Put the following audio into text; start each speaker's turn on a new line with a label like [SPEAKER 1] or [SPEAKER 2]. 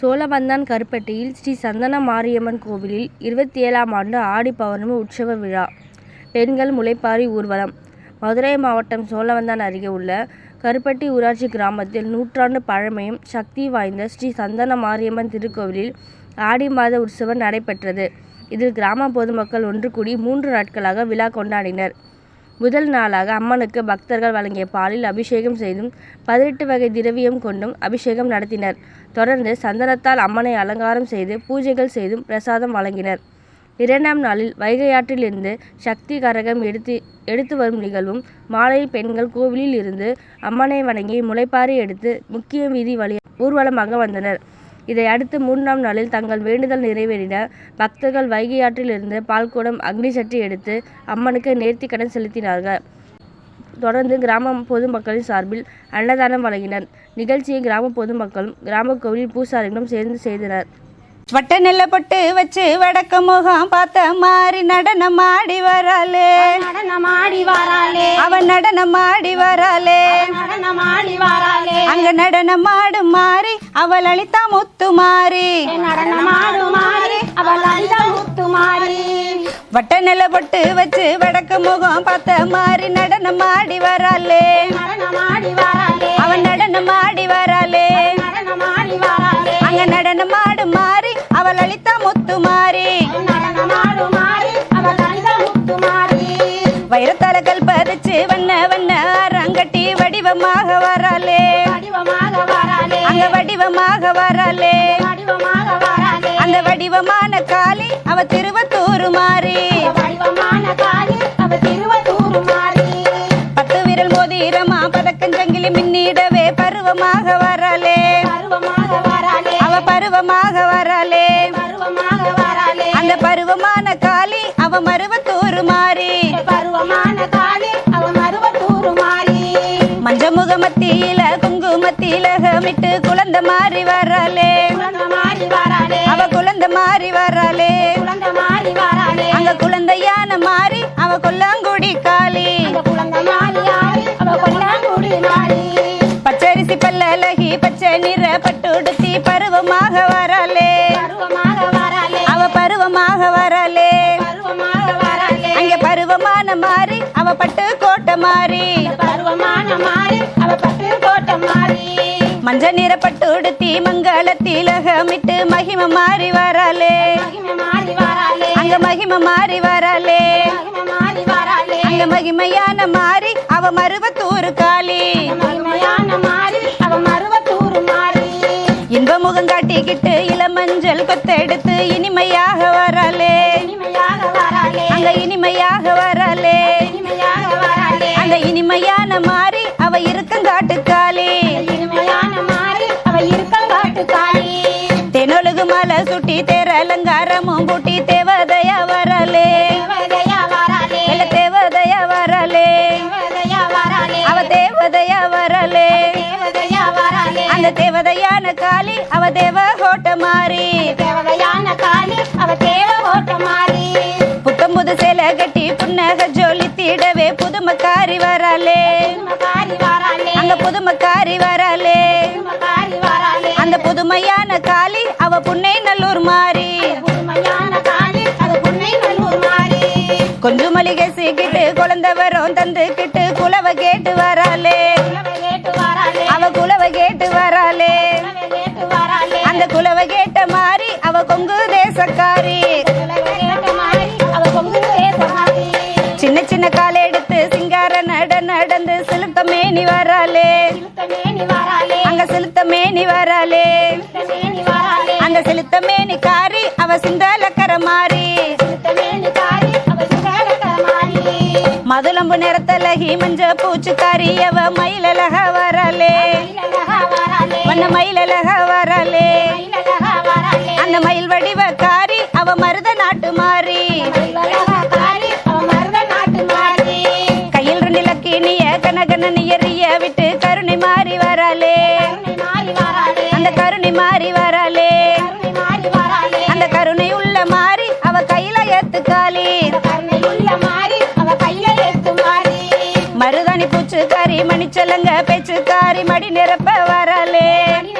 [SPEAKER 1] சோழவந்தான் கருப்பட்டியில் ஸ்ரீ சந்தன மாரியம்மன் கோவிலில் இருபத்தி ஏழாம் ஆண்டு ஆடி பௌர்ணமி உற்சவ விழா பெண்கள் முளைப்பாரி ஊர்வலம் மதுரை மாவட்டம் சோழவந்தான் அருகே உள்ள கருப்பட்டி ஊராட்சி கிராமத்தில் நூற்றாண்டு பழமையும் சக்தி வாய்ந்த ஸ்ரீ சந்தன மாரியம்மன் திருக்கோவிலில் ஆடி மாத உற்சவம் நடைபெற்றது. இதில் கிராம பொதுமக்கள் ஒன்று கூடி மூன்று நாட்களாக விழா கொண்டாடினர். முதல் நாளாக அம்மனுக்கு பக்தர்கள் வழங்கிய பாலில் அபிஷேகம் செய்தும், பதினெட்டு வகை திரவியம் கொண்டும் அபிஷேகம் நடத்தினர். தொடர்ந்து சந்தனத்தால் அம்மனை அலங்காரம் செய்து பூஜைகள் செய்தும் பிரசாதம் வழங்கினர். இரண்டாம் நாளில் வைகையாற்றிலிருந்து சக்தி கரகம் எடுத்து எடுத்து வரும் நிகழ்வும், மாலையில் பெண்கள் கோவிலில் இருந்து அம்மனை வணங்கி முளைப்பாரி எடுத்து முக்கிய வீதி வழி ஊர்வலமாக வந்தனர். இதையடுத்து மூன்றாம் நாளில் தங்கள் வேண்டுதல் நிறைவேறின பக்தர்கள் வைகை ஆற்றிலிருந்து பால்குடம், அக்னி சட்டி எடுத்து அம்மனுக்கு நேர்த்திக்கடன் செலுத்தினார்கள். தொடர்ந்து கிராம பொதுமக்களின் சார்பில் அன்னதானம் வழங்கினர். நிகழ்ச்சியை கிராம பொதுமக்களும், கிராம கோவில் பூசாரிகளும் சேர்ந்து செய்தனர்.
[SPEAKER 2] வட்ட நெல்ல பொட்டு வச்சு வடக்க முகம் பார்த்த மாதிரி நடனம் ஆடி வராளே.
[SPEAKER 3] நடனமாடி வாராளே.
[SPEAKER 2] அவன் நடனம் ஆடி வராளே.
[SPEAKER 3] நடனமாடி வாராளே.
[SPEAKER 2] அங்க நடனம் ஆடும் மாறி அவள் அளித்தா முத்து மாறி.
[SPEAKER 3] நடனமாடு மாறி அவள் அந்த முத்து மாறி.
[SPEAKER 2] வட்ட நெல்ல பொட்டு வச்சு வடக்கு முகம் பார்த்த மாதிரி நடனம் ஆடி வராளே.
[SPEAKER 3] நடனமாடி வாராளே.
[SPEAKER 2] அவன் நடனம் ஆடி வராளே.
[SPEAKER 3] நடனமாடி வாராளே.
[SPEAKER 2] அங்க நடனம் ஆடும் மாறி அளித்தா முத்து மாறி
[SPEAKER 3] நடனமாடு மாறி
[SPEAKER 2] வைரத்தலகள் பதிச்சு வண்ண வண்ண அரங்கட்டி வடிவமாக வராளே.
[SPEAKER 3] வடிவமாக
[SPEAKER 2] அங்க வடிவமாக வராளே. அந்த வடிவமான காளி அவ திருவத்தூர் மாறி.
[SPEAKER 3] காலி அவ திருவத்தூர் மாறி
[SPEAKER 2] பத்து விரல் மோதிரமா பதக்கஞ்சங்கிலி மின்னிடவே பருவமாக வராளே. அவ பருவமாக வராளே. அந்த பருவமான காளி அவ மருவத்தூர் மாறி.
[SPEAKER 3] பருவமான காலி அவ மருவத்தூர் மாறி.
[SPEAKER 2] மஞ்ச முகமத்தியில குங்குமத்தில கமிட்டு குழந்த மாறி வராளே. அவ குழந்த மாறி வராளே. அங்க குழந்தையான மாறி அவ கொல்லாங்குடி காளி. பச்சரிசி பல்லழகி பச்சை நிற பட்டுடுத்தி பருவமாக வராளே. பருவமான மாறி அவ பட்டு கோட்டை மாறி.
[SPEAKER 3] பருவமான மாறி அவ பட்டு கோட்டை மாறி.
[SPEAKER 2] மஞ்ச நிற பட்டுடுத்தி மங்களத்தில கமிட்டு மகிம மாறி வராளே.
[SPEAKER 3] மகிமை மாறி வாராளே.
[SPEAKER 2] அங்க மகிம மாறி வராளே. அங்க மகிமையான மாறி அவ மருவத்தூர் காளி.
[SPEAKER 3] மகிமையான மாறி அவ மருவத்தூர் மாறி.
[SPEAKER 2] இன்ப முகம் காட்டிக்கிட்டு இளமஞ்சள் கொத்தெடுத்து இனிமையாக தேர அலங்காரமும் பூட்டி தேவதையா வரலே.
[SPEAKER 3] தேவதையா வாராளே
[SPEAKER 2] வரலே. அவ வரலே. அந்த தேவதையான காளி அவ தேவ கோட்ட மாறி.
[SPEAKER 3] தேவதையான காளி அவ தேவ ஓட்ட மாறி
[SPEAKER 2] புத்தம் புது சேலை கட்டி புன்னக ஜோலி தீடவே புதுமக்காரி வரலே.
[SPEAKER 3] அந்த
[SPEAKER 2] அங்க புதுமக்காரி வரலே. அந்த புதுமையான காளி சீக்கிட்டு தந்துக்கிட்டு குலவ கேட்டு வராளே.
[SPEAKER 3] குலவை கேட்டு
[SPEAKER 2] அவ குலவ கேட்டு வராளே.
[SPEAKER 3] குலவை கேட்டு
[SPEAKER 2] அந்த குலவ கேட்ட மாறி அவ கொங்கு தேசக்காரி.
[SPEAKER 3] குலவை கேட்ட அவ
[SPEAKER 2] சின்ன சின்ன காலை எடுத்து சிங்கார நட நடந்து செலுத்த மேனி வராளே. அங்க செலுத்த மேனி வராளே. அந்த செலுத்த மேனி காரி அவ சிந்தாலக்கர மாறி. மதுளம்பு நிறத்தலகி ஹீமஞ்ச பூச்சுக்காரி அவ மயிலழக
[SPEAKER 3] வரலே
[SPEAKER 2] வண்ண மயிலழக
[SPEAKER 3] வரலே
[SPEAKER 2] அந்த மயில் வடிவ காரி அவ மருத நாட்டு மாறி. பூச்சுக்காரி மணிச்சலங்க பேச்சுக்காரி மடி நிரப்ப வரலே.
[SPEAKER 3] மணி